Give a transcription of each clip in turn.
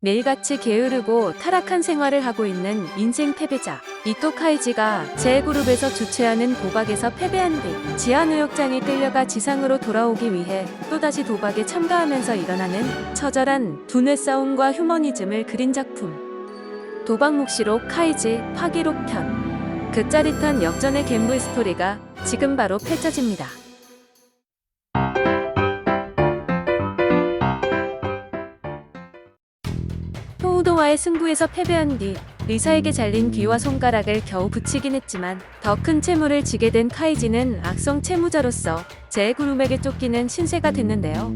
매일같이 게으르고 타락한 생활을 하고 있는 인생 패배자 이토 카이지가 제 그룹에서 주최하는 도박에서 패배한 뒤 지하노역장에 끌려가 지상으로 돌아오기 위해 또다시 도박에 참가하면서 일어나는 처절한 두뇌 싸움과 휴머니즘을 그린 작품 도박 묵시록 카이지 파기록 편 그 짜릿한 역전의 갬블 스토리가 지금 바로 펼쳐집니다. 토우도와의 승부에서 패배한 뒤 리사에게 잘린 귀와 손가락을 겨우 붙이긴 했지만 더 큰 채무를 지게 된 카이지는 악성 채무자로서 제그룹에게 쫓기는 신세가 됐는데요.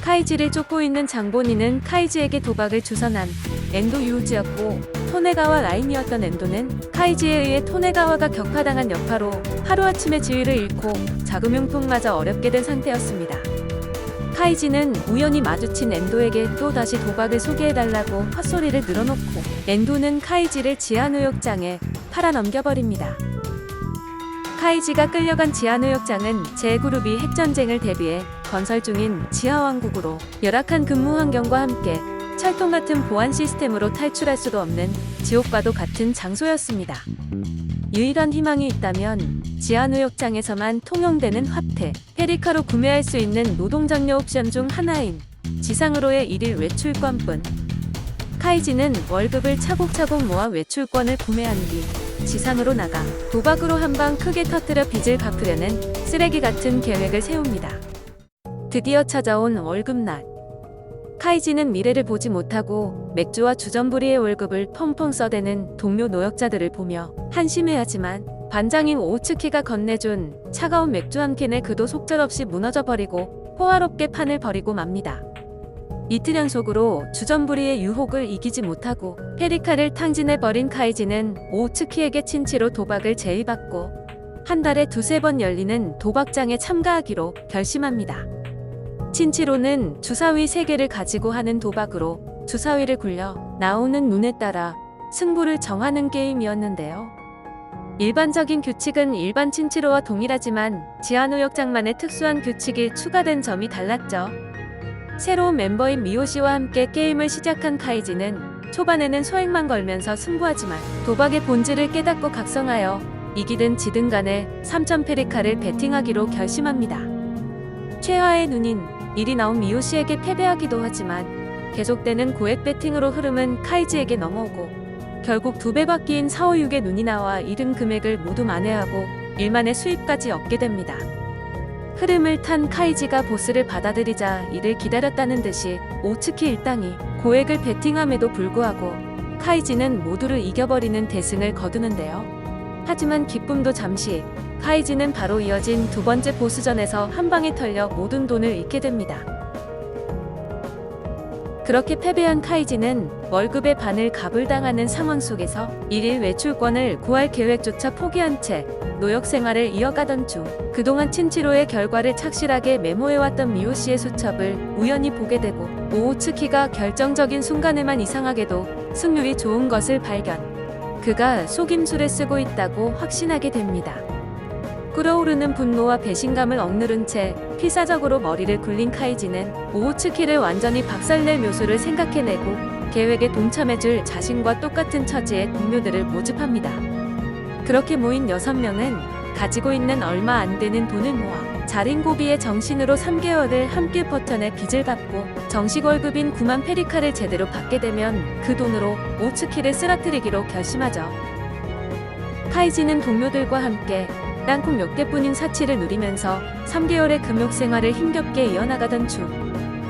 카이지를 쫓고 있는 장본인은 카이지에게 도박을 주선한 엔도 유우지였고 토네가와 라인이었던 엔도는 카이지에 의해 토네가와가 격파당한 여파로 하루아침에 지위를 잃고 자금융통마저 어렵게 된 상태였습니다. 카이지는 우연히 마주친 엔도에게 또 다시 도박을 소개해달라고 헛소리를 늘어놓고 엔도는 카이지를 지하노역장에 팔아 넘겨버립니다. 카이지가 끌려간 지하노역장은 제그룹이 핵전쟁을 대비해 건설 중인 지하왕국으로 열악한 근무 환경과 함께 철통 같은 보안 시스템으로 탈출할 수도 없는 지옥과도 같은 장소였습니다. 유일한 희망이 있다면 지하노역장에서만 통용되는 화폐, 페리카로 구매할 수 있는 노동장려 옵션 중 하나인 지상으로의 일일 외출권뿐. 카이지는 월급을 차곡차곡 모아 외출권을 구매한 뒤 지상으로 나가 도박으로 한 방 크게 터뜨려 빚을 갚으려는 쓰레기 같은 계획을 세웁니다. 드디어 찾아온 월급날. 카이지는 미래를 보지 못하고 맥주와 주전부리의 월급을 펑펑 써대는 동료 노역자들을 보며 한심해하지만 반장인 오츠키가 건네준 차가운 맥주 한 캔에 그도 속절없이 무너져 버리고 호화롭게 판을 벌이고 맙니다. 이틀 연속으로 주전부리의 유혹을 이기지 못하고 페리카를 탕진해 버린 카이지는 오츠키에게 친치로 도박을 제의받고 한 달에 두세 번 열리는 도박장에 참가하기로 결심합니다. 친치로는 주사위 3개를 가지고 하는 도박으로 주사위를 굴려 나오는 눈에 따라 승부를 정하는 게임이었는데요. 일반적인 규칙은 일반 친치로와 동일하지만 지하노역장만의 특수한 규칙이 추가된 점이 달랐죠. 새로운 멤버인 미호씨와 함께 게임을 시작한 카이지는 초반에는 소액만 걸면서 승부하지만 도박의 본질을 깨닫고 각성하여 이기든 지든 간에 3천 페리카를 베팅하기로 결심합니다. 최하의 눈인 일이 나온 미호씨에게 패배하기도 하지만 계속되는 고액 베팅으로 흐름은 카이지에게 넘어오고 결국 두 배 바뀐 4, 5, 6의 눈이 나와 잃은 금액을 모두 만회하고 일만의 수입까지 얻게 됩니다. 흐름을 탄 카이지가 보스를 받아들이자 이를 기다렸다는 듯이 오츠키 일당이 고액을 베팅함에도 불구하고 카이지는 모두를 이겨버리는 대승을 거두는데요. 하지만 기쁨도 잠시 카이지는 바로 이어진 두 번째 보스전에서 한 방에 털려 모든 돈을 잃게 됩니다. 그렇게 패배한 카이지는 월급의 반을 가불당하는 상황 속에서 일일 외출권을 구할 계획조차 포기한 채 노역 생활을 이어가던 중 그동안 친치로의 결과를 착실하게 메모해왔던 미호씨의 수첩을 우연히 보게 되고 오우츠키가 결정적인 순간에만 이상하게도 승률이 좋은 것을 발견. 그가 속임수를 쓰고 있다고 확신하게 됩니다. 끓어오르는 분노와 배신감을 억누른 채 필사적으로 머리를 굴린 카이지는 오우츠키를 완전히 박살낼 묘수를 생각해내고 계획에 동참해줄 자신과 똑같은 처지의 동료들을 모집합니다. 그렇게 모인 6명은 가지고 있는 얼마 안 되는 돈을 모아 자린고비의 정신으로 3개월을 함께 버텨내 빚을 갚고 정식 월급인 9만 페리카를 제대로 받게 되면 그 돈으로 오츠키를 쓰러뜨리기로 결심하죠. 카이지는 동료들과 함께 땅콩 몇 개뿐인 사치를 누리면서 3개월의 금욕 생활을 힘겹게 이어나가던 중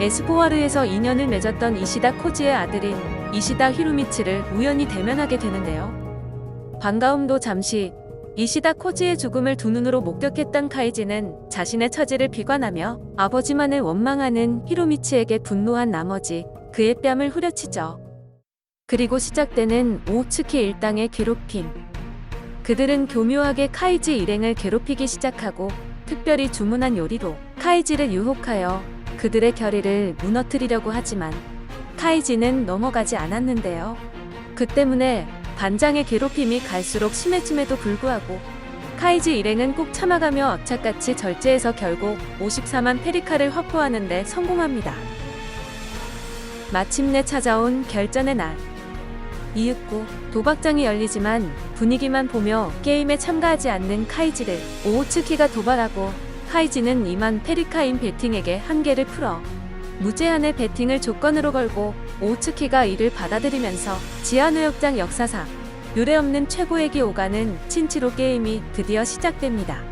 에스포와르에서 인연을 맺었던 이시다 코지의 아들인 이시다 히로미츠를 우연히 대면하게 되는데요. 반가움도 잠시 이시다 코지의 죽음을 두 눈으로 목격했던 카이지는 자신의 처지를 비관하며 아버지만을 원망하는 히로미츠에게 분노한 나머지 그의 뺨을 후려치죠. 그리고 시작되는 오츠키 일당의 괴롭힘. 그들은 교묘하게 카이지 일행을 괴롭히기 시작하고 특별히 주문한 요리로 카이지를 유혹하여 그들의 결의를 무너뜨리려고 하지만 카이지는 넘어가지 않았는데요. 그 때문에 반장의 괴롭힘이 갈수록 심해짐에도 불구하고 카이지 일행은 꾹 참아가며 악착같이 절제해서 결국 54만 페리카를 확보하는데 성공합니다. 마침내 찾아온 결전의 날. 이윽고 도박장이 열리지만 분위기만 보며 게임에 참가하지 않는 카이지를 오우츠키가 도발하고 카이지는 이만 페리카인 베팅에게 한계를 풀어 무제한의 베팅을 조건으로 걸고 오우츠키가 이를 받아들이면서 지하무역장 역사상 유례없는 최고액이 오가는 친치로 게임이 드디어 시작됩니다.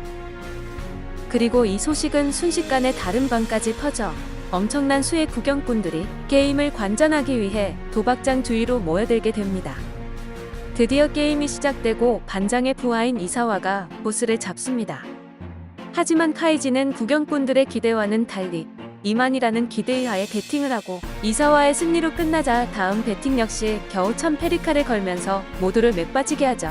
그리고 이 소식은 순식간에 다른 방까지 퍼져 엄청난 수의 구경꾼들이 게임을 관전하기 위해 도박장 주위로 모여들게 됩니다. 드디어 게임이 시작되고 반장의 부하인 이사와가 보스를 잡습니다. 하지만 카이지는 구경꾼들의 기대와는 달리 이만이라는 기대하에 베팅을 하고 이사와의 승리로 끝나자 다음 베팅 역시 겨우 천 페리카를 걸면서 모두를 맥빠지게 하죠.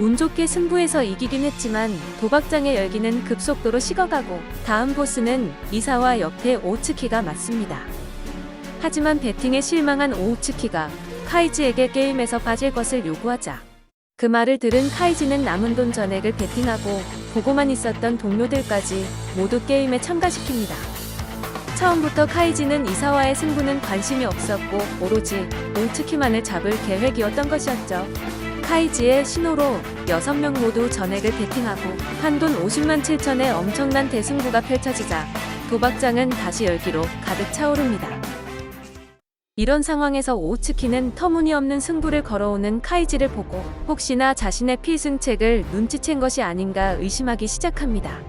운 좋게 승부에서 이기긴 했지만 도박장의 열기는 급속도로 식어가고 다음 보스는 이사와 옆에 오츠키가 맞습니다. 하지만 배팅에 실망한 오우츠키가 카이지에게 게임에서 빠질 것을 요구하자 그 말을 들은 카이지는 남은 돈 전액을 베팅하고 보고만 있었던 동료들까지 모두 게임에 참가시킵니다. 처음부터 카이지는 이사와의 승부는 관심이 없었고 오로지 오우츠키만을 잡을 계획이었던 것이었죠. 카이지의 신호로 6명 모두 전액을 베팅하고 한돈 50만 7천의 엄청난 대승부가 펼쳐지자 도박장은 다시 열기로 가득 차오릅니다. 이런 상황에서 오츠키는 터무니없는 승부를 걸어오는 카이지를 보고 혹시나 자신의 필승책을 눈치챈 것이 아닌가 의심하기 시작합니다.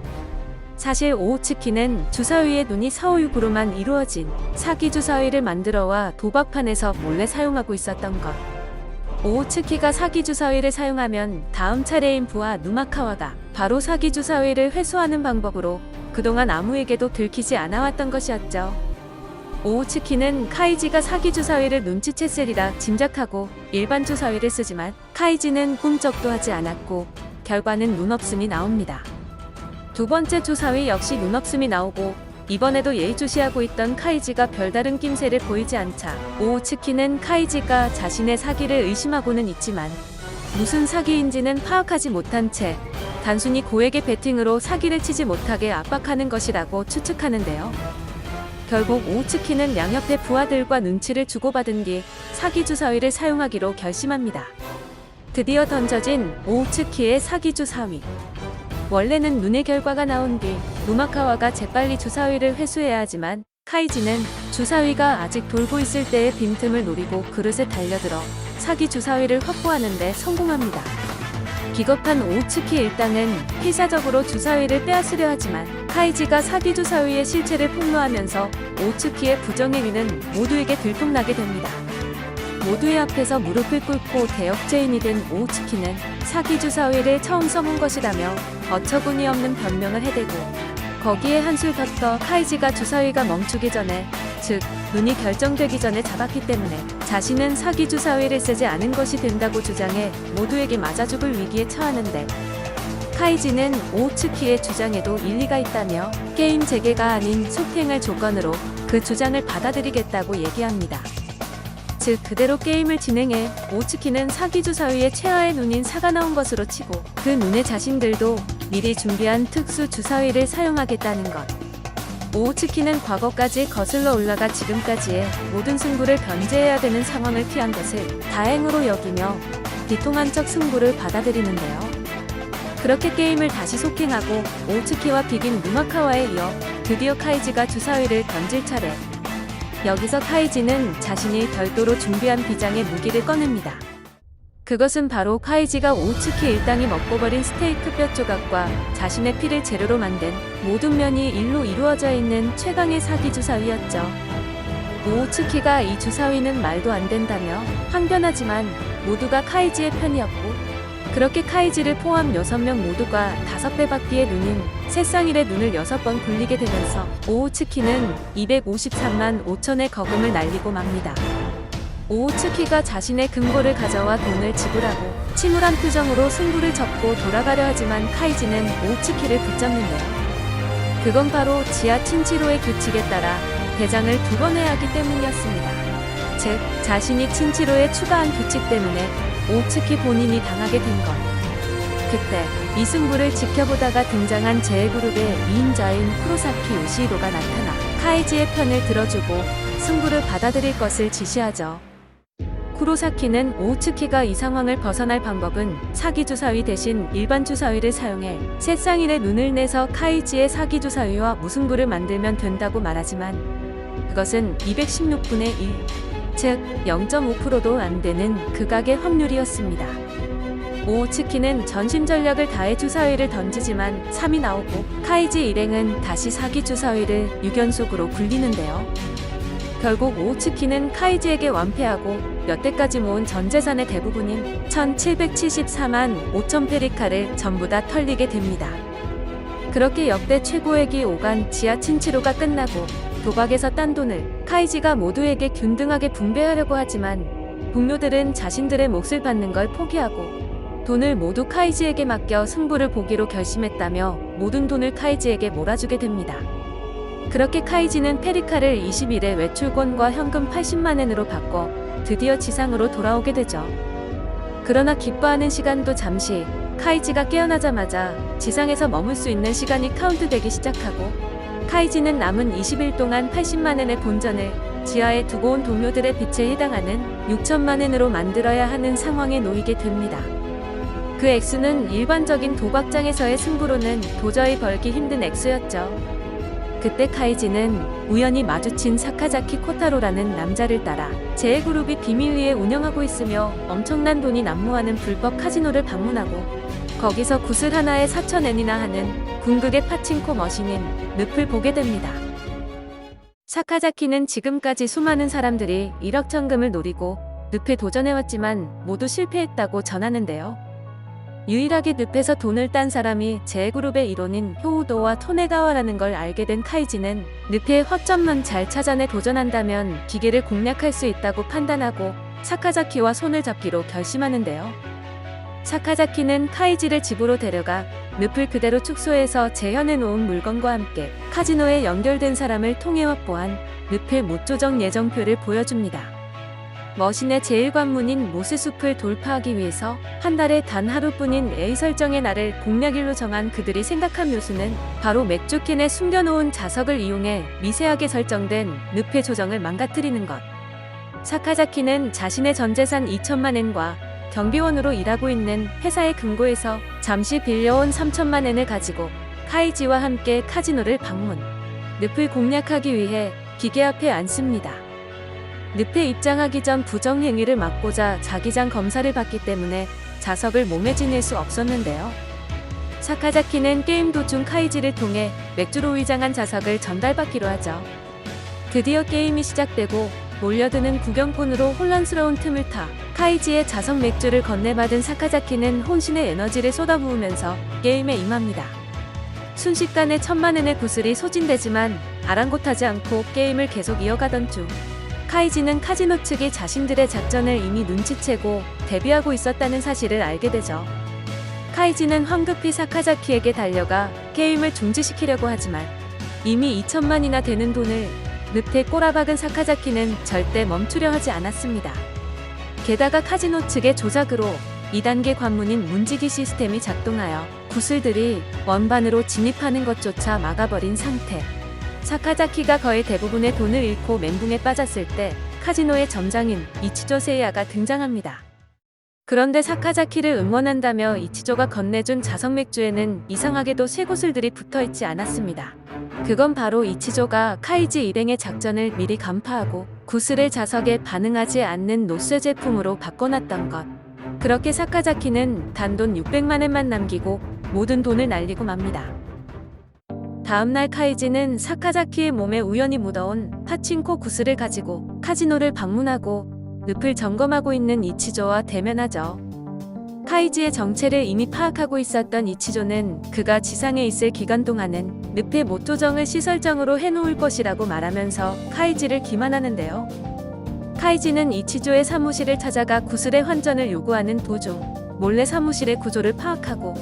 사실 오우츠키는 주사위의 눈이 사오육으로만 이루어진 사기 주사위를 만들어와 도박판에서 몰래 사용하고 있었던 것. 오우츠키가 사기 주사위를 사용하면 다음 차례인 부하 누마카와가 바로 사기 주사위를 회수하는 방법으로 그동안 아무에게도 들키지 않아왔던 것이었죠. 오우츠키는 카이지가 사기 주사위를 눈치챘으리라 짐작하고 일반 주사위를 쓰지만 카이지는 꿈쩍도 하지 않았고 결과는 눈없음이 나옵니다. 두 번째 주사위 역시 눈없음이 나오고 이번에도 예의주시하고 있던 카이지가 별다른 낌새를 보이지 않자 오우츠키는 카이지가 자신의 사기를 의심하고는 있지만 무슨 사기인지는 파악하지 못한 채 단순히 고액의 베팅으로 사기를 치지 못하게 압박하는 것이라고 추측하는데요. 결국 오우츠키는 양옆의 부하들과 눈치를 주고받은 뒤 사기 주사위를 사용하기로 결심합니다. 드디어 던져진 오우츠키의 사기 주사위. 원래는 눈의 결과가 나온 뒤 누마카와가 재빨리 주사위를 회수해야 하지만 카이지는 주사위가 아직 돌고 있을 때의 빈틈을 노리고 그릇에 달려들어 사기 주사위를 확보하는데 성공합니다. 기겁한 오우츠키 일당은 필사적으로 주사위를 빼앗으려 하지만 카이지가 사기 주사위의 실체를 폭로하면서 오우츠키의 부정행위는 모두에게 들통나게 됩니다. 모두의 앞에서 무릎을 꿇고 대역죄인이 된 오우츠키는 사기 주사위를 처음 써본 것이라며 어처구니 없는 변명을 해대고 거기에 한술 덧더 카이지가 주사위가 멈추기 전에 즉 눈이 결정되기 전에 잡았기 때문에 자신은 사기 주사위를 쓰지 않은 것이 된다고 주장해 모두에게 맞아 죽을 위기에 처하는데 카이지는 오우츠키의 주장에도 일리가 있다며 게임 재개가 아닌 속행을 조건으로 그 주장을 받아들이겠다고 얘기합니다. 즉 그대로 게임을 진행해 오츠키는 사기 주사위의 최하의 눈인 사가 나온 것으로 치고 그 눈에 자신들도 미리 준비한 특수 주사위를 사용하겠다는 것. 오우츠키는 과거까지 거슬러 올라가 지금까지의 모든 승부를 변제해야 되는 상황을 피한 것을 다행으로 여기며 비통한 척 승부를 받아들이는데요. 그렇게 게임을 다시 속행하고 오우츠키와 비긴 누마카와에 이어 드디어 카이지가 주사위를 던질 차례. 여기서 카이지는 자신이 별도로 준비한 비장의 무기를 꺼냅니다. 그것은 바로 카이지가 오우츠키 일당이 먹고 버린 스테이크 뼈 조각과 자신의 피를 재료로 만든 모든 면이 일로 이루어져 있는 최강의 사기 주사위였죠. 오우츠키가 이 주사위는 말도 안 된다며 항변하지만 모두가 카이지의 편이었고 그렇게 카이지를 포함 6명 모두가 5배 밖기의 눈인 새쌍일의 눈을 6번 굴리게 되면서 오우츠키는 253만 5천의 거금을 날리고 맙니다. 오우츠키가 자신의 금고를 가져와 돈을 지불하고 침울한 표정으로 승부를 접고 돌아가려 하지만 카이지는 오우츠키를 붙잡는데요. 그건 바로 지하 친치로의 규칙에 따라 대장을 두 번 해야 하기 때문이었습니다. 즉, 자신이 친치로에 추가한 규칙 때문에 오츠키 본인이 당하게 된 것. 그때 이 승부를 지켜보다가 등장한 제그룹의 2인자인 쿠로사키 요시히로가 나타나 카이지의 편을 들어주고 승부를 받아들일 것을 지시하죠. 쿠로사키는 오우츠키가 이 상황을 벗어날 방법은 사기 주사위 대신 일반 주사위를 사용해 새쌍일의 눈을 내서 카이지의 사기 주사위와 무승부를 만들면 된다고 말하지만 그것은 216분의 1, 즉 0.5%도 안 되는 극악의 확률이었습니다. 오우츠키는 전심 전력을 다해 주사위를 던지지만 3이 나오고 카이지 일행은 다시 사기 주사위를 유견속으로 굴리는데요. 결국 오우츠키는 카이지에게 완패하고 몇 대까지 모은 전 재산의 대부분인 1774만 5천 페리카를 전부 다 털리게 됩니다. 그렇게 역대 최고액이 오간 지하 친치로가 끝나고 도박에서 딴 돈을 카이지가 모두에게 균등하게 분배하려고 하지만 동료들은 자신들의 몫을 받는 걸 포기하고 돈을 모두 카이지에게 맡겨 승부를 보기로 결심했다며 모든 돈을 카이지에게 몰아주게 됩니다. 그렇게 카이지는 페리카를 20일의 외출권과 현금 80만엔으로 바꿔 드디어 지상으로 돌아오게 되죠. 그러나 기뻐하는 시간도 잠시 카이지가 깨어나자마자 지상에서 머물 수 있는 시간이 카운트되기 시작하고 카이지는 남은 20일 동안 80만엔의 본전을 지하에 두고 온 동료들의 빚에 해당하는 6천만엔으로 만들어야 하는 상황에 놓이게 됩니다. 그 액수는 일반적인 도박장에서의 승부로는 도저히 벌기 힘든 액수였죠. 그때 카이지는 우연히 마주친 사카자키 코타로라는 남자를 따라 제그룹이 비밀리에 운영하고 있으며 엄청난 돈이 난무하는 불법 카지노를 방문하고 거기서 구슬 하나에 4천엔이나 하는 궁극의 파친코 머신인 늪을 보게 됩니다. 사카자키는 지금까지 수많은 사람들이 1억 천금을 노리고 늪에 도전해왔지만 모두 실패했다고 전하는데요. 유일하게 늪에서 돈을 딴 사람이 제그룹의 일원인 효우도와 토네가와라는 걸 알게 된 카이지는 늪의 허점만 잘 찾아내 도전한다면 기계를 공략할 수 있다고 판단하고 사카자키와 손을 잡기로 결심하는데요. 사카자키는 카이지를 집으로 데려가 늪을 그대로 축소해서 재현해 놓은 물건과 함께 카지노에 연결된 사람을 통해 확보한 늪의 못 조정 예정표를 보여줍니다. 머신의 제1관문인 모세숲을 돌파하기 위해서 한 달에 단 하루뿐인 A 설정의 날을 공략일로 정한 그들이 생각한 묘수는 바로 맥주캔에 숨겨놓은 자석을 이용해 미세하게 설정된 늪의 조정을 망가뜨리는 것. 사카자키는 자신의 전 재산 2천만 엔과 경비원으로 일하고 있는 회사의 금고에서 잠시 빌려온 3천만 엔을 가지고 카이지와 함께 카지노를 방문. 늪을 공략하기 위해 기계 앞에 앉습니다. 늪에 입장하기 전 부정 행위를 막고자 자기장 검사를 받기 때문에 자석을 몸에 지닐 수 없었는데요. 사카자키는 게임 도중 카이지를 통해 맥주로 위장한 자석을 전달받기로 하죠. 드디어 게임이 시작되고 몰려드는 구경꾼으로 혼란스러운 틈을 타 카이지의 자석 맥주를 건네받은 사카자키는 혼신의 에너지를 쏟아부으면서 게임에 임합니다. 순식간에 천만엔의 구슬이 소진되지만 아랑곳하지 않고 게임을 계속 이어가던 중 카이지는 카지노 측이 자신들의 작전을 이미 눈치채고 대비하고 있었다는 사실을 알게 되죠. 카이지는 황급히 사카자키에게 달려가 게임을 중지시키려고 하지만 이미 2천만이나 되는 돈을 늪에 꼬라박은 사카자키는 절대 멈추려 하지 않았습니다. 게다가 카지노 측의 조작으로 2단계 관문인 문지기 시스템이 작동하여 구슬들이 원반으로 진입하는 것조차 막아버린 상태. 사카자키가 거의 대부분의 돈을 잃고 멘붕에 빠졌을 때 카지노의 점장인 이치조 세이아가 등장합니다. 그런데 사카자키를 응원한다며 이치조가 건네준 자석 맥주에는 이상하게도 쇠구슬들이 붙어 있지 않았습니다. 그건 바로 이치조가 카이지 일행의 작전을 미리 간파하고 구슬의 자석에 반응하지 않는 노쇠 제품으로 바꿔놨던 것. 그렇게 사카자키는 단돈 600만 엔만 남기고 모든 돈을 날리고 맙니다. 다음날 카이지는 사카자키의 몸에 우연히 묻어온 파친코 구슬을 가지고 카지노를 방문하고 늪을 점검하고 있는 이치조와 대면하죠. 카이지의 정체를 이미 파악하고 있었던 이치조는 그가 지상에 있을 기간 동안은 늪의 못 조정을 시설정으로 해놓을 것이라고 말하면서 카이지를 기만하는데요. 카이지는 이치조의 사무실을 찾아가 구슬의 환전을 요구하는 도중 몰래 사무실의 구조를 파악하고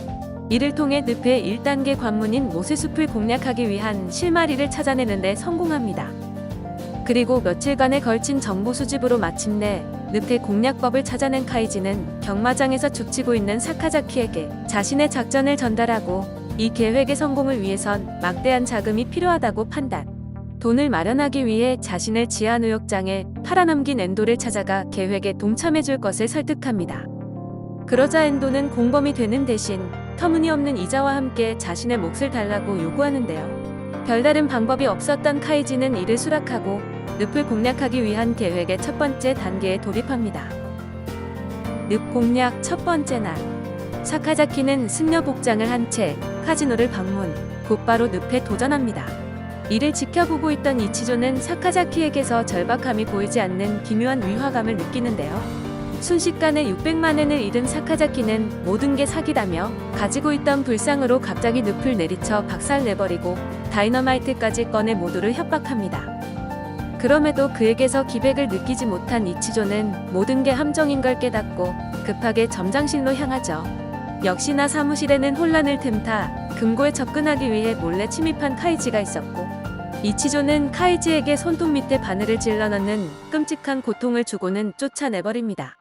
이를 통해 늪의 1단계 관문인 모세숲을 공략하기 위한 실마리를 찾아내는데 성공합니다. 그리고 며칠간에 걸친 정보 수집으로 마침내 늪의 공략법을 찾아낸 카이지는 경마장에서 죽치고 있는 사카자키에게 자신의 작전을 전달하고 이 계획의 성공을 위해선 막대한 자금이 필요하다고 판단. 돈을 마련하기 위해 자신을 지하누욕장에 팔아넘긴 엔도를 찾아가 계획에 동참해줄 것을 설득합니다. 그러자 엔도는 공범이 되는 대신 터무니없는 이자와 함께 자신의 몫을 달라고 요구하는데요. 별다른 방법이 없었던 카이지는 이를 수락하고 늪을 공략하기 위한 계획의 첫 번째 단계에 돌입합니다. 늪 공략 첫 번째 날. 사카자키는 승려 복장을 한 채 카지노를 방문, 곧바로 늪에 도전합니다. 이를 지켜보고 있던 이치조는 사카자키에게서 절박함이 보이지 않는 기묘한 위화감을 느끼는데요. 순식간에 600만엔을 잃은 사카자키는 모든 게 사기다며 가지고 있던 불상으로 갑자기 늪을 내리쳐 박살내버리고 다이너마이트까지 꺼내 모두를 협박합니다. 그럼에도 그에게서 기백을 느끼지 못한 이치조는 모든 게 함정인 걸 깨닫고 급하게 점장실로 향하죠. 역시나 사무실에는 혼란을 틈타 금고에 접근하기 위해 몰래 침입한 카이지가 있었고 이치조는 카이지에게 손톱 밑에 바늘을 찔러 넣는 끔찍한 고통을 주고는 쫓아내버립니다.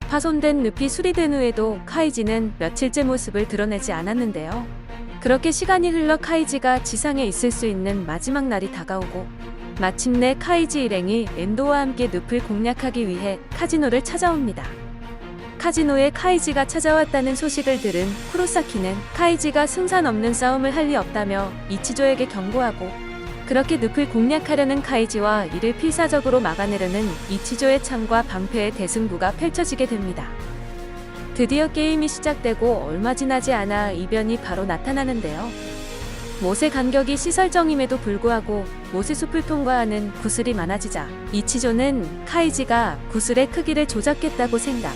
파손된 늪이 수리된 후에도 카이지는 며칠째 모습을 드러내지 않았는데요. 그렇게 시간이 흘러 카이지가 지상에 있을 수 있는 마지막 날이 다가오고 마침내 카이지 일행이 엔도와 함께 늪을 공략하기 위해 카지노를 찾아옵니다. 카지노에 카이지가 찾아왔다는 소식을 들은 쿠로사키는 카이지가 승산 없는 싸움을 할 리 없다며 이치조에게 경고하고 그렇게 늪을 공략하려는 카이지와 이를 필사적으로 막아내려는 이치조의 창과 방패의 대승부가 펼쳐지게 됩니다. 드디어 게임이 시작되고 얼마 지나지 않아 이변이 바로 나타나는데요. 못의 간격이 시설정임에도 불구하고 못의 숲을 통과하는 구슬이 많아지자 이치조는 카이지가 구슬의 크기를 조작했다고 생각.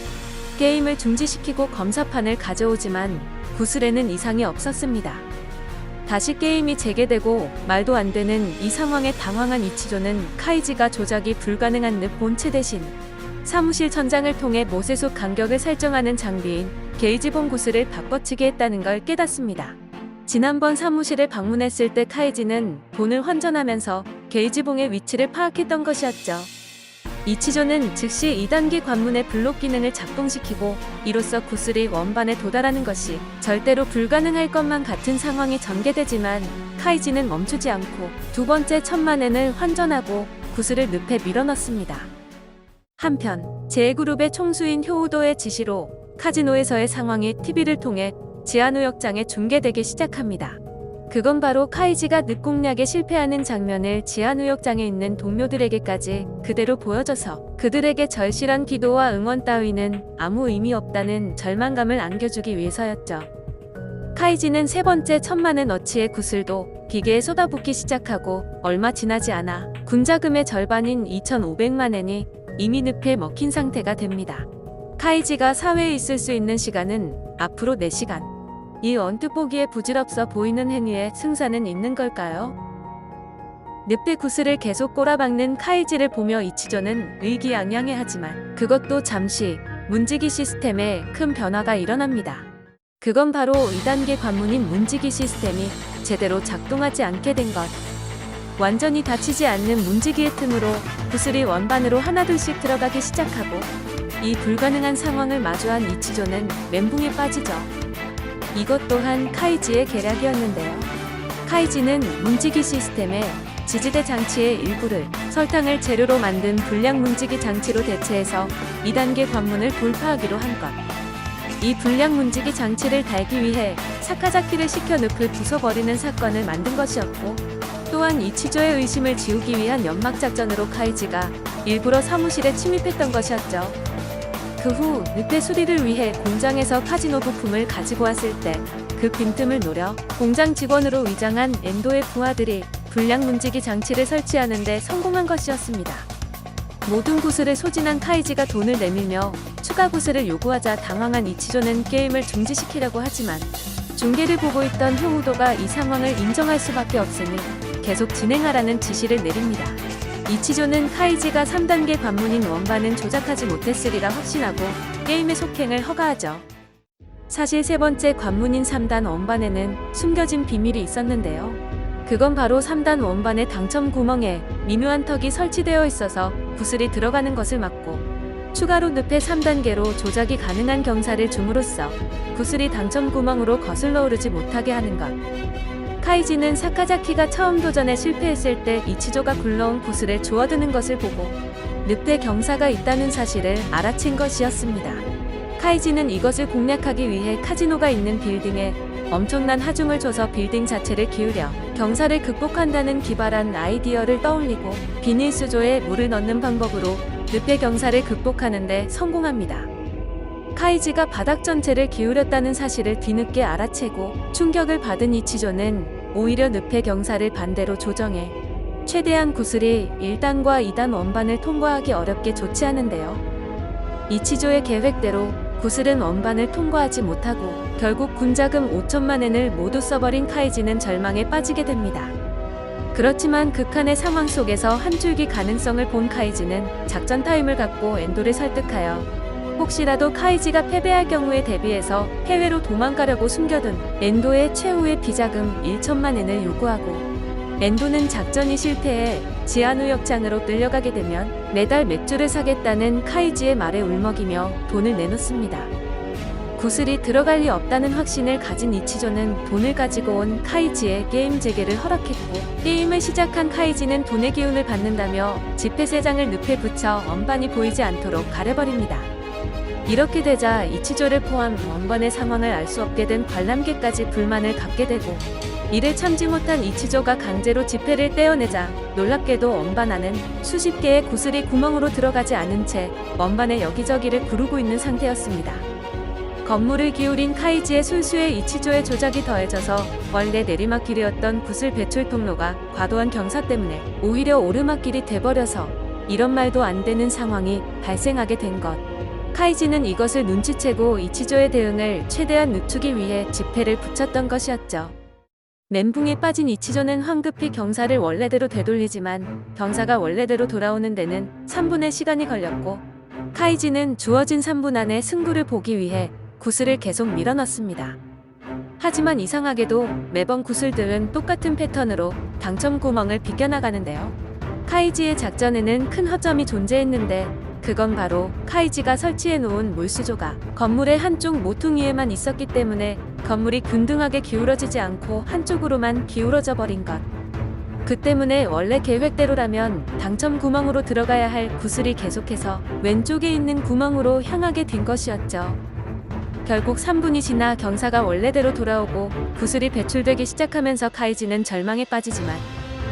게임을 중지시키고 검사판을 가져오지만 구슬에는 이상이 없었습니다. 다시 게임이 재개되고 말도 안 되는 이 상황에 당황한 이치조는 카이지가 조작이 불가능한 늪 본체 대신 사무실 천장을 통해 모세속 간격을 설정하는 장비인 게이지봉 구슬을 바꿔치기 했다는 걸 깨닫습니다. 지난번 사무실에 방문했을 때 카이지는 돈을 환전하면서 게이지봉의 위치를 파악했던 것이었죠. 이치조는 즉시 2단계 관문의 블록 기능을 작동시키고 이로써 구슬이 원반에 도달하는 것이 절대로 불가능할 것만 같은 상황이 전개되지만 카이지는 멈추지 않고 두 번째 천만엔을 환전하고 구슬을 늪에 밀어넣습니다. 한편 제 그룹의 총수인 효우도의 지시로 카지노에서의 상황이 TV를 통해 지하누역장에 중계되기 시작합니다. 그건 바로 카이지가 늪공략에 실패하는 장면을 지하누역장에 있는 동료들에게까지 그대로 보여줘서 그들에게 절실한 기도와 응원 따위는 아무 의미 없다는 절망감을 안겨주기 위해서였죠. 카이지는 세 번째 천만의 너치의 구슬도 기계에 쏟아붓기 시작하고 얼마 지나지 않아 군자금의 절반인 2,500만엔이 이미 늪에 먹힌 상태가 됩니다. 카이지가 사회에 있을 수 있는 시간은 앞으로 4시간. 이 언뜻 보기에 부질없어 보이는 행위에 승산은 있는 걸까요? 늪의 구슬을 계속 꼬라박는 카이지를 보며 이치조는 의기양양해하지만 그것도 잠시 문지기 시스템에 큰 변화가 일어납니다. 그건 바로 2단계 관문인 문지기 시스템이 제대로 작동하지 않게 된 것. 완전히 닫히지 않는 문지기의 틈으로 구슬이 원반으로 하나둘씩 들어가기 시작하고 이 불가능한 상황을 마주한 이치조는 멘붕에 빠지죠. 이것 또한 카이지의 계략이었는데요. 카이지는 문지기 시스템에 지지대 장치의 일부를 설탕을 재료로 만든 불량 문지기 장치로 대체해서 2단계 관문을 돌파하기로 한 것. 이 불량 문지기 장치를 달기 위해 사카자키를 시켜 늪을 부숴버리는 사건을 만든 것이었고 또한 이치조의 의심을 지우기 위한 연막 작전으로 카이지가 일부러 사무실에 침입했던 것이었죠. 그 후 늑대 수리를 위해 공장에서 카지노 부품을 가지고 왔을 때 그 빈틈을 노려 공장 직원으로 위장한 엔도의 부하들이 불량 문지기 장치를 설치하는 데 성공한 것이었습니다. 모든 구슬을 소진한 카이지가 돈을 내밀며 추가 구슬을 요구하자 당황한 이치조는 게임을 중지시키려고 하지만 중계를 보고 있던 효우도가 이 상황을 인정할 수밖에 없으니 계속 진행하라는 지시를 내립니다. 이치조는 카이지가 3단계 관문인 원반은 조작하지 못했으리라 확신하고 게임의 속행을 허가하죠. 사실 세 번째 관문인 3단 원반에는 숨겨진 비밀이 있었는데요. 그건 바로 3단 원반의 당첨 구멍에 미묘한 턱이 설치되어 있어서 구슬이 들어가는 것을 막고 추가로 늪의 3단계로 조작이 가능한 경사를 줌으로써 구슬이 당첨 구멍으로 거슬러 오르지 못하게 하는 것. 카이지는 사카자키가 처음 도전에 실패했을 때 이치조가 굴러온 구슬에 주워드는 것을 보고 늪에 경사가 있다는 사실을 알아챈 것이었습니다. 카이지는 이것을 공략하기 위해 카지노가 있는 빌딩에 엄청난 하중을 줘서 빌딩 자체를 기울여 경사를 극복한다는 기발한 아이디어를 떠올리고 비닐 수조에 물을 넣는 방법으로 늪의 경사를 극복하는데 성공합니다. 카이지가 바닥 전체를 기울였다는 사실을 뒤늦게 알아채고 충격을 받은 이치조는 오히려 늪의 경사를 반대로 조정해 최대한 구슬이 1단과 2단 원반을 통과하기 어렵게 조치하는데요. 이치조의 계획대로 구슬은 원반을 통과하지 못하고 결국 군자금 5천만 엔을 모두 써버린 카이지는 절망에 빠지게 됩니다. 그렇지만 극한의 상황 속에서 한 줄기 가능성을 본 카이지는 작전 타임을 갖고 엔도를 설득하여 혹시라도 카이지가 패배할 경우에 대비해서 해외로 도망가려고 숨겨둔 엔도의 최후의 비자금 1천만 엔을 요구하고 엔도는 작전이 실패해 지하누역장으로 끌려가게 되면 매달 맥주를 사겠다는 카이지의 말에 울먹이며 돈을 내놓습니다. 구슬이 들어갈 리 없다는 확신을 가진 이치조는 돈을 가지고 온 카이지의 게임 재개를 허락했고 게임을 시작한 카이지는 돈의 기운을 받는다며 지폐 세 장을 늪에 붙여 원반이 보이지 않도록 가려버립니다. 이렇게 되자 이치조를 포함 원반의 상황을 알 수 없게 된 관람객까지 불만을 갖게 되고 이를 참지 못한 이치조가 강제로 지폐를 떼어내자 놀랍게도 원반 안은 수십 개의 구슬이 구멍으로 들어가지 않은 채 원반의 여기저기를 구르고 있는 상태였습니다. 건물을 기울인 카이지의 술수에 이치조의 조작이 더해져서 원래 내리막길이었던 구슬 배출 통로가 과도한 경사 때문에 오히려 오르막길이 돼버려서 이런 말도 안 되는 상황이 발생하게 된 것. 카이지는 이것을 눈치채고 이치조의 대응을 최대한 늦추기 위해 지폐를 붙였던 것이었죠. 멘붕에 빠진 이치조는 황급히 경사를 원래대로 되돌리지만 경사가 원래대로 돌아오는 데는 3분의 시간이 걸렸고 카이지는 주어진 3분 안에 승부를 보기 위해 구슬을 계속 밀어넣습니다. 하지만 이상하게도 매번 구슬들은 똑같은 패턴으로 당첨 구멍을 비껴나가는데요. 카이지의 작전에는 큰 허점이 존재했는데 그건 바로 카이지가 설치해 놓은 물수조가 건물의 한쪽 모퉁이에만 있었기 때문에 건물이 균등하게 기울어지지 않고 한쪽으로만 기울어져 버린 것. 그 때문에 원래 계획대로라면 당첨 구멍으로 들어가야 할 구슬이 계속해서 왼쪽에 있는 구멍으로 향하게 된 것이었죠. 결국 3분이 지나 경사가 원래대로 돌아오고 구슬이 배출되기 시작하면서 카이지는 절망에 빠지지만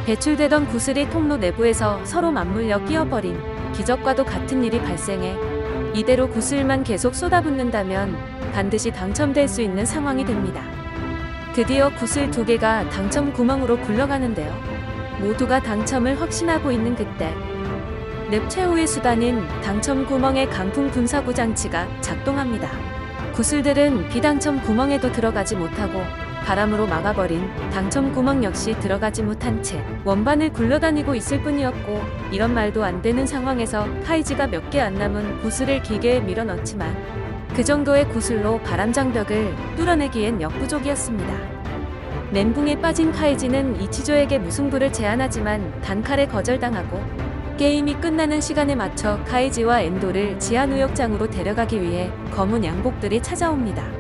배출되던 구슬이 통로 내부에서 서로 맞물려 끼어버린 기적과도 같은 일이 발생해 이대로 구슬만 계속 쏟아붓는다면 반드시 당첨될 수 있는 상황이 됩니다. 드디어 구슬 두 개가 당첨 구멍으로 굴러가는데요. 모두가 당첨을 확신하고 있는 그때 늪 최후의 수단인 당첨 구멍의 강풍 분사구 장치가 작동합니다. 구슬들은 비당첨 구멍에도 들어가지 못하고 바람으로 막아버린 당첨 구멍 역시 들어가지 못한 채 원반을 굴러다니고 있을 뿐이었고 이런 말도 안 되는 상황에서 카이지가 몇 개 안 남은 구슬을 기계에 밀어넣지만 그 정도의 구슬로 바람장벽을 뚫어내기엔 역부족이었습니다. 멘붕에 빠진 카이지는 이치조에게 무승부를 제안하지만 단칼에 거절당하고 게임이 끝나는 시간에 맞춰 카이지와 엔도를 지하누역장으로 데려가기 위해 검은 양복들이 찾아옵니다.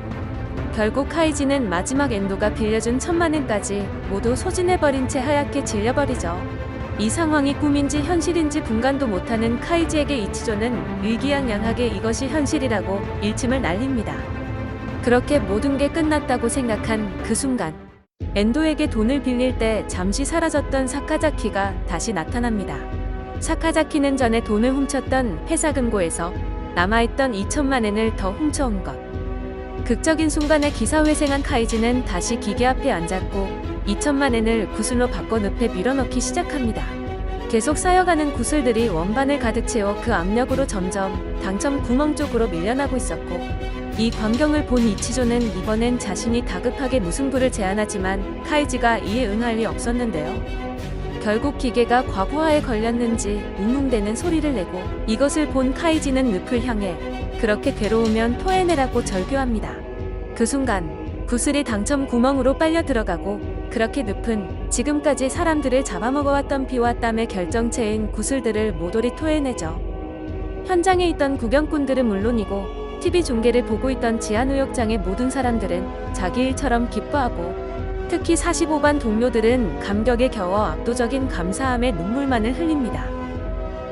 결국 카이지는 마지막 엔도가 빌려준 천만엔까지 모두 소진해버린 채 하얗게 질려버리죠. 이 상황이 꿈인지 현실인지 분간도 못하는 카이지에게 이치조는 의기양양하게 이것이 현실이라고 일침을 날립니다. 그렇게 모든 게 끝났다고 생각한 그 순간 엔도에게 돈을 빌릴 때 잠시 사라졌던 사카자키가 다시 나타납니다. 사카자키는 전에 돈을 훔쳤던 회사 금고에서 남아있던 2천만 엔을 더 훔쳐온 것. 극적인 순간에 기사회생한 카이지는 다시 기계 앞에 앉았고 2천만 엔을 구슬로 바꿔 늪에 밀어넣기 시작합니다. 계속 쌓여가는 구슬들이 원반을 가득 채워 그 압력으로 점점 당첨 구멍 쪽으로 밀려나고 있었고 이 광경을 본 이치조는 이번엔 자신이 다급하게 무승부를 제안하지만 카이지가 이에 응할 리 없었는데요. 결국 기계가 과부하에 걸렸는지 웅웅대는 소리를 내고 이것을 본 카이지는 늪을 향해 그렇게 괴로우면 토해내라고 절규합니다. 그 순간 구슬이 당첨 구멍으로 빨려 들어가고 그렇게 늪은 지금까지 사람들을 잡아먹어왔던 피와 땀의 결정체인 구슬들을 모조리 토해내죠. 현장에 있던 구경꾼들은 물론이고 TV 중계를 보고 있던 지하누역장의 모든 사람들은 자기 일처럼 기뻐하고 특히 45반 동료들은 감격에 겨워 압도적인 감사함에 눈물만을 흘립니다.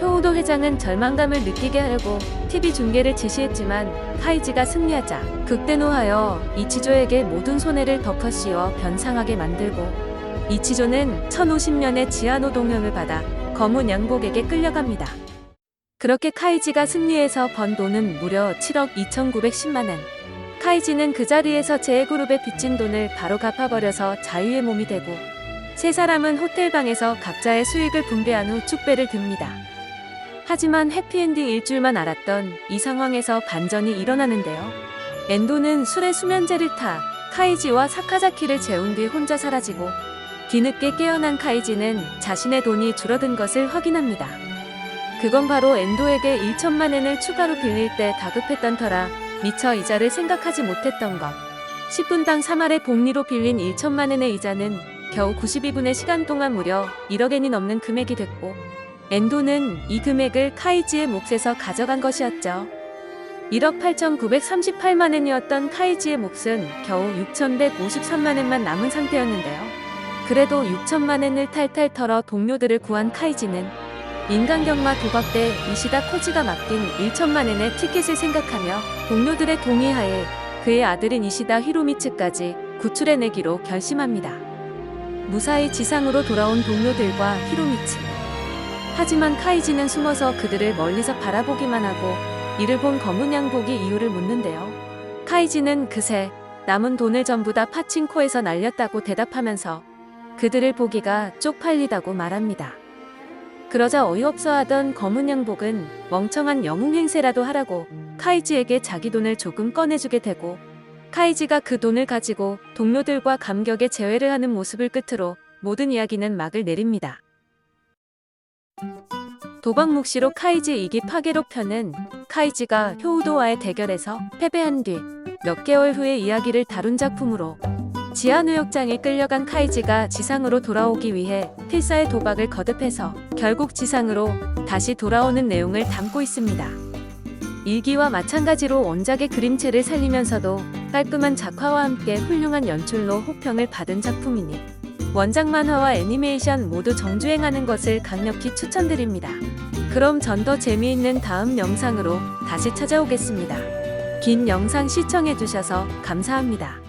효우도 회장은 절망감을 느끼게 하려고 TV 중계를 지시했지만 카이지가 승리하자 극대노하여 이치조에게 모든 손해를 덮어 씌워 변상하게 만들고 이치조는 1050년의 지하노 동형을 받아 검은 양복에게 끌려갑니다. 그렇게 카이지가 승리해서 번 돈은 무려 7억 2,910만 원. 카이지는 그 자리에서 제그룹에 빚진 돈을 바로 갚아버려서 자유의 몸이 되고 세 사람은 호텔방에서 각자의 수익을 분배한 후 축배를 듭니다. 하지만 해피엔딩 일 줄만 알았던 이 상황에서 반전이 일어나는데요. 엔도는 술에 수면제를 타 카이지와 사카자키를 재운 뒤 혼자 사라지고 뒤늦게 깨어난 카이지는 자신의 돈이 줄어든 것을 확인합니다. 그건 바로 엔도에게 1천만 엔을 추가로 빌릴 때 다급했던 터라 미처 이자를 생각하지 못했던 것. 10분당 3알의 복리로 빌린 1천만 엔의 이자는 겨우 92분의 시간 동안 무려 1억 엔이 넘는 금액이 됐고 엔도는 이 금액을 카이지의 몫에서 가져간 것이었죠. 1억 8,938만 엔이었던 카이지의 몫은 겨우 6,153만 엔만 남은 상태였는데요. 그래도 6천만 엔을 탈탈 털어 동료들을 구한 카이지는 인간경마 도박대 이시다 코지가 맡긴 1천만 엔의 티켓을 생각하며 동료들의 동의하에 그의 아들인 이시다 히로미츠까지 구출해내기로 결심합니다. 무사히 지상으로 돌아온 동료들과 히로미츠. 하지만 카이지는 숨어서 그들을 멀리서 바라보기만 하고 이를 본 검은 양복이 이유를 묻는데요. 카이지는 그새 남은 돈을 전부 다 파친코에서 날렸다고 대답하면서 그들을 보기가 쪽팔리다고 말합니다. 그러자 어이없어 하던 검은 양복은 멍청한 영웅 행세라도 하라고 카이지에게 자기 돈을 조금 꺼내주게 되고 카이지가 그 돈을 가지고 동료들과 감격의 재회를 하는 모습을 끝으로 모든 이야기는 막을 내립니다. 도박 묵시록 카이지 2기 파괴록 편은 카이지가 효우도와의 대결에서 패배한 뒤 몇 개월 후의 이야기를 다룬 작품으로 지하누욕장에 끌려간 카이지가 지상으로 돌아오기 위해 필사의 도박을 거듭해서 결국 지상으로 다시 돌아오는 내용을 담고 있습니다. 일기와 마찬가지로 원작의 그림체를 살리면서도 깔끔한 작화와 함께 훌륭한 연출로 호평을 받은 작품이니 원작 만화와 애니메이션 모두 정주행하는 것을 강력히 추천드립니다. 그럼 전 더 재미있는 다음 영상으로 다시 찾아오겠습니다. 긴 영상 시청해주셔서 감사합니다.